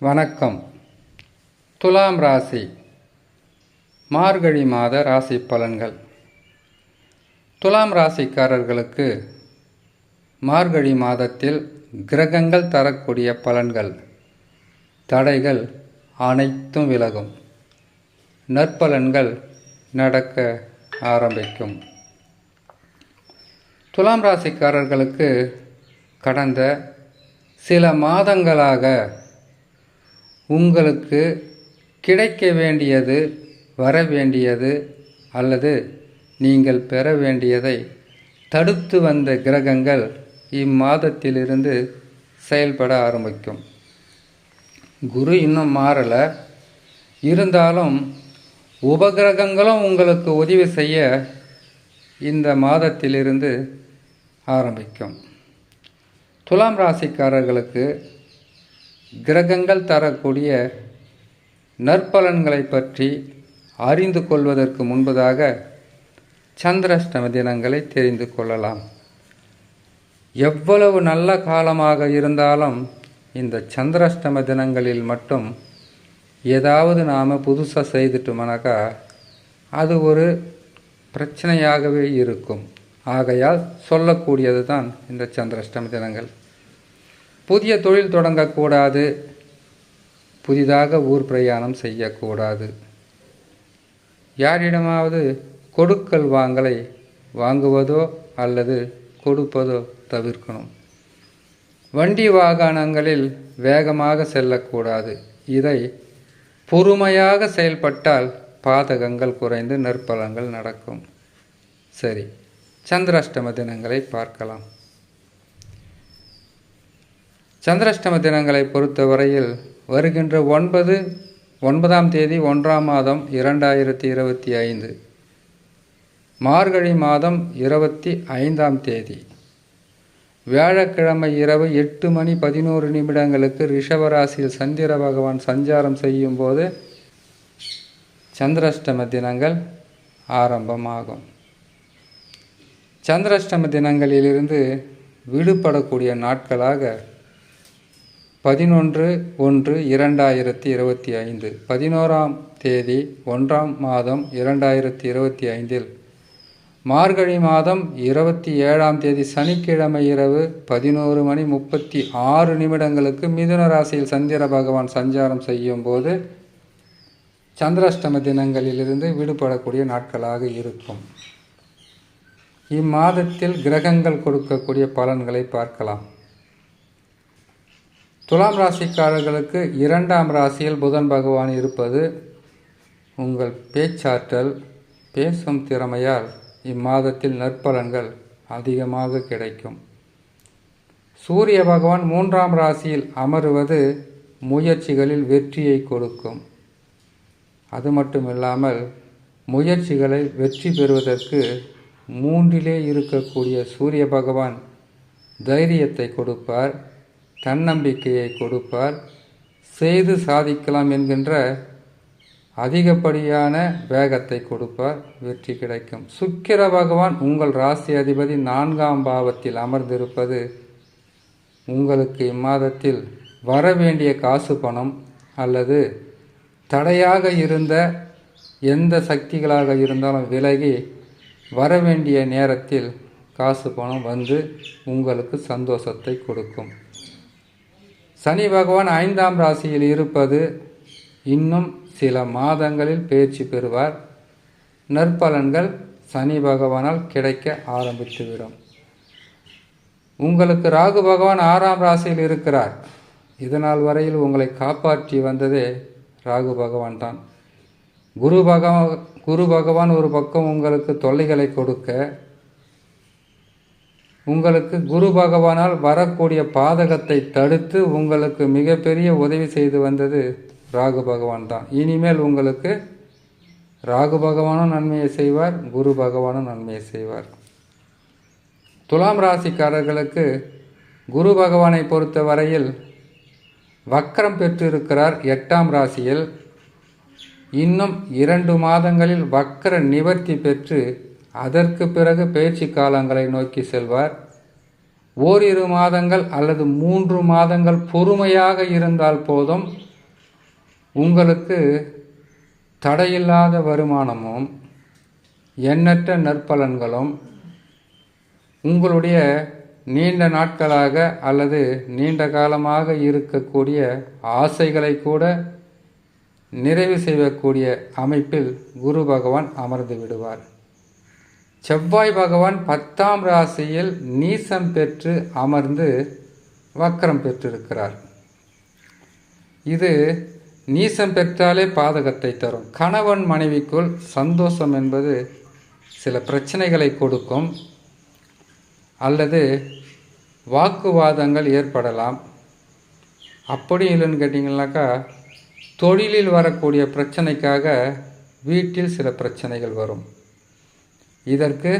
வணக்கம். துலாம் ராசி. மார்கழி மாத ராசி பலன்கள். துலாம் ராசிக்காரர்களுக்கு மார்கழி மாதத்தில் கிரகங்கள் தரக்கூடிய பலன்கள். தடைகள் அனைத்தும் விலகும். நற்பலன்கள் நடக்க ஆரம்பிக்கும். துலாம் ராசிக்காரர்களுக்கு கடந்த சில மாதங்களாக உங்களுக்கு கிடைக்க வேண்டியது வர வேண்டியது அல்லது நீங்கள் பெற வேண்டியதை தடுத்து வந்த கிரகங்கள் இம்மாதத்திலிருந்து செயல்பட ஆரம்பிக்கும். குரு இன்னும் மாறலை. இருந்தாலும் உபகிரகங்களும் உங்களுக்கு உதவி செய்ய இந்த மாதத்திலிருந்து ஆரம்பிக்கும். துலாம் ராசிக்காரர்களுக்கு கிரகங்கள் தரக்கூடிய நற்பலன்களை பற்றி அறிந்து கொள்வதற்கு முன்பதாக சந்திராஷ்டம தினங்களை தெரிந்து கொள்ளலாம். எவ்வளவு நல்ல காலமாக இருந்தாலும் இந்த சந்திராஷ்டம தினங்களில் மட்டும் ஏதாவது நாம் புதுசாக செய்துட்டோம்னாக்கா அது ஒரு பிரச்சனையாகவே இருக்கும். ஆகையால் சொல்லக்கூடியது தான் இந்த சந்திராஷ்டம தினங்கள். புதிய தொழில் தொடங்கக்கூடாது. புதிதாக ஊர் பிரயாணம் செய்யக்கூடாது. யாரிடமாவது கொடுக்கல் வாங்கலை வாங்குவதோ அல்லது கொடுப்பதோ தவிர்க்கணும். வண்டி வாகனங்களில் வேகமாக செல்லக்கூடாது. இதை பொறுமையாக செயல்பட்டால் பாதகங்கள் குறைந்து நற்பலங்கள் நடக்கும். சரி சந்திராஷ்டம தினங்களை பார்க்கலாம். சந்திராஷ்டம தினங்களை பொறுத்தவரையில் வருகின்ற ஒன்பது ஒன்பதாம் தேதி ஒன்றாம் மாதம் இரண்டாயிரத்தி இருபத்தி ஐந்து. மார்கழி மாதம் இருபத்தி ஐந்தாம் தேதி. வியாழக்கிழமை இரவு எட்டு மணி பதினோரு நிமிடங்களுக்கு ரிஷபராசியில் சந்திர பகவான் சஞ்சாரம் செய்யும் போது சந்திராஷ்டம தினங்கள் ஆரம்பமாகும். சந்திராஷ்டம தினங்களிலிருந்து விடுபடக்கூடிய நாட்களாக பதினொன்று ஒன்று இரண்டாயிரத்தி இருபத்தி ஐந்து. பதினோராம் தேதி ஒன்றாம் மாதம் இரண்டாயிரத்தி இருபத்தி ஐந்தில். மார்கழி மாதம் இருபத்தி ஏழாம் தேதி சனிக்கிழமை இரவு பதினோரு மணி முப்பத்தி ஆறு நிமிடங்களுக்கு மிதுன ராசியில் சந்திர பகவான் சஞ்சாரம் செய்யும் போது சந்திராஷ்டம தினங்களிலிருந்து விடுபடக்கூடிய நாட்களாக இருக்கும். இம்மாதத்தில் கிரகங்கள் கொடுக்கக்கூடிய பலன்களை பார்க்கலாம். துலாம் ராசிக்காரர்களுக்கு இரண்டாம் ராசியில் புதன் பகவான் இருப்பது உங்கள் பேச்சாற்றல் பேசும் திறமையால் இம்மாதத்தில் நற்பலன்கள் அதிகமாக கிடைக்கும். சூரிய பகவான் மூன்றாம் ராசியில் அமருவது முயற்சிகளில் வெற்றியை கொடுக்கும். அது மட்டும் இல்லாமல் முயற்சிகளை வெற்றி பெறுவதற்கு மூன்றிலே இருக்கக்கூடிய சூரிய பகவான் தைரியத்தை கொடுப்பார். தன்னம்பிக்கையை கொடுப்பார். செய்து சாதிக்கலாம் என்கின்ற அதிகப்படியான வேகத்தை கொடுப்பார். வெற்றி கிடைக்கும். சுக்கிர பகவான் உங்கள் ராசி அதிபதி நான்காம் பாவத்தில் அமர்ந்திருப்பது உங்களுக்கு இம்மாதத்தில் வர வேண்டிய காசு பணம் அல்லது தடையாக இருந்த எந்த சக்திகளாக இருந்தாலும் விலகி வர வேண்டிய நேரத்தில் காசு பணம் வந்து உங்களுக்கு சந்தோஷத்தை கொடுக்கும். சனி பகவான் ஐந்தாம் ராசியில் இருப்பது இன்னும் சில மாதங்களில் பேச்சு பெறுவார். நற்பலன்கள் சனி பகவானால் கிடைக்க ஆரம்பித்துவிடும். உங்களுக்கு ராகு பகவான் ஆறாம் ராசியில் இருக்கிறார். இதனால் வரையில் உங்களை காப்பாற்றி வந்ததே ராகு பகவான் தான். குரு பகவான் குரு பகவான் ஒரு பக்கம் உங்களுக்கு தொல்லைகளை கொடுக்க உங்களுக்கு குரு பகவானால் வரக்கூடிய பாதகத்தை தடுத்து உங்களுக்கு மிகப்பெரிய உதவி செய்து வந்தது ராகு பகவான் தான். இனிமேல் உங்களுக்கு ராகு பகவானும் நன்மையை செய்வார் குரு பகவானும் நன்மையை செய்வார். துலாம் ராசிக்காரர்களுக்கு குரு பகவானை பொறுத்த வரையில் வக்கரம் பெற்றிருக்கிறார் எட்டாம் ராசியில். இன்னும் இரண்டு மாதங்களில் வக்கர நிவர்த்தி பெற்று அதற்கு பிறகு பயிற்சி காலங்களை நோக்கி செல்வார். ஓரிரு மாதங்கள் அல்லது மூன்று மாதங்கள் பொறுமையாக இருந்தால் போதும். உங்களுக்கு தடையில்லாத வருமானமும் எண்ணற்ற நற்பலன்களும் உங்களுடைய நீண்ட நாட்களாக அல்லது நீண்ட காலமாக இருக்கக்கூடிய ஆசைகளை கூட நிறைவு செய்யக்கூடிய அமைப்பில் குரு பகவான் அமர்ந்து விடுவார். செவ்வாய் பகவான் பத்தாம் ராசியில் நீசம் பெற்று அமர்ந்து வக்கரம் பெற்றிருக்கிறார். இது நீசம் பெற்றாலே பாதகத்தை தரும். கணவன் மனைவிக்குள் சந்தோஷம் என்பது சில பிரச்சனைகளை கொடுக்கும். அல்லது வாக்குவாதங்கள் ஏற்படலாம். அப்படி இல்லைன்னு கேட்டிங்கனாக்கா தொழிலில் வரக்கூடிய பிரச்சனைக்காக வீட்டில் சில பிரச்சனைகள் வரும். இதற்கு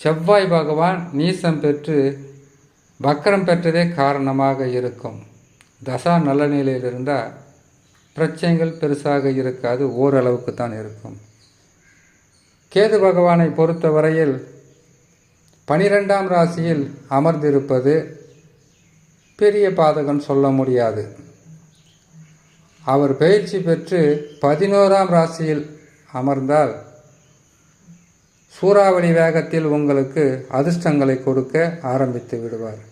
செவ்வாய் பகவான் நீசம் பெற்று வக்கரம் பெற்றதே காரணமாக இருக்கும். தசா நல்ல நிலையில் இருந்தால் பிரச்சனைகள் பெருசாக இருக்காது ஓரளவுக்கு தான் இருக்கும். கேது பகவானை பொறுத்தவரையில் பனிரெண்டாம் ராசியில் அமர்ந்திருப்பது பெரிய பாதகம் சொல்ல முடியாது. அவர் பயிற்சி பெற்று பதினோராம் ராசியில் அமர்ந்தால் சூறாவளி வேகத்தில் உங்களுக்கு அதிர்ஷ்டங்களை கொடுக்க ஆரம்பித்து விடுவார்.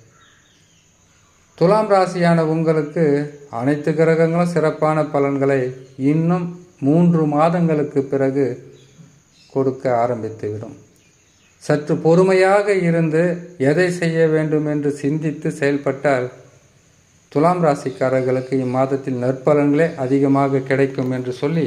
துலாம் ராசியான உங்களுக்கு அனைத்து கிரகங்களும் சிறப்பான பலன்களை இன்னும் மூன்று மாதங்களுக்கு பிறகு கொடுக்க ஆரம்பித்துவிடும் சற்று பொறுமையாக இருந்து எதை செய்ய வேண்டும் என்று சிந்தித்து செயல்பட்டால் துலாம் ராசிக்காரர்களுக்கு இம்மாதத்தில் நற்பலன்களே அதிகமாக கிடைக்கும் என்று சொல்லி